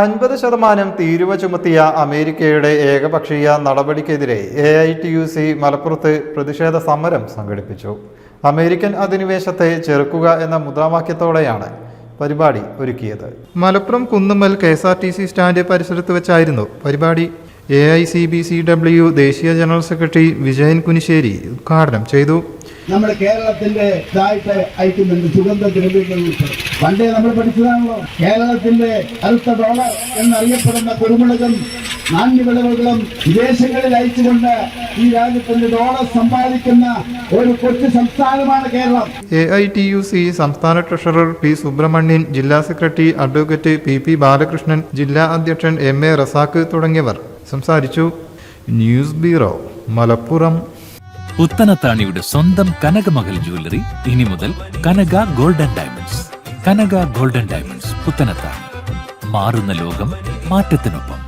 അൻപത് ശതമാനം തീരുവ ചുമത്തിയ അമേരിക്കയുടെ ഏകപക്ഷീയ നടപടിക്കെതിരെ A I T U C മലപ്പുറത്ത് പ്രതിഷേധ സമരം സംഘടിപ്പിച്ചു. അമേരിക്കൻ അധിനിവേശത്തെ ചെറുക്കുക എന്ന മുദ്രാവാക്യത്തോടെയാണ് പരിപാടി ഒരുക്കിയത്. Malappuram Kunnummal K S R T C stand പരിസരത്ത് വെച്ചായിരുന്നു പരിപാടി. A I C B C W ദേശീയ ജനറൽ സെക്രട്ടറി വിജയൻ കുനിശ്ശേരി ഉദ്ഘാടനം ചെയ്തു. നമ്മുടെ കേരളത്തിന്റെ ഇതായിട്ട് സുഗന്ധ ദ്രവ്യങ്ങൾ പണ്ടേ നമ്മൾ പഠിച്ചതാണല്ലോ. കേരളത്തിന്റെ കറുത്ത ഡോളർ എന്നറിയപ്പെടുന്ന കുരുമുളകും നാണ്യവിളവുകളും വിദേശങ്ങളിൽ അയച്ചുകൊണ്ട് ഈ രാജ്യത്തിന്റെ ഡോളർ സമ്പാദിക്കുന്ന ഒരു കൊച്ചു സംസ്ഥാനമാണ് Keralam. A I T U C സംസ്ഥാന ട്രഷറർ പി സുബ്രഹ്മണ്യൻ ജില്ലാ സെക്രട്ടറി അഡ്വക്കേറ്റ് പി പി ബാലകൃഷ്ണൻ ജില്ലാ അധ്യക്ഷൻ എം എ റസാക്ക് തുടങ്ങിയവർ സംസാരിച്ചു. News bureau Malappuram. പുത്തനത്താണിയുടെ സ്വന്തം കനകമകൽ ജ്വല്ലറി ഇനി മുതൽ Kanaka golden diamonds. Kanaka golden diamonds പുത്തനത്താണ് മാറുന്ന ലോകം മാറ്റത്തിനൊപ്പം.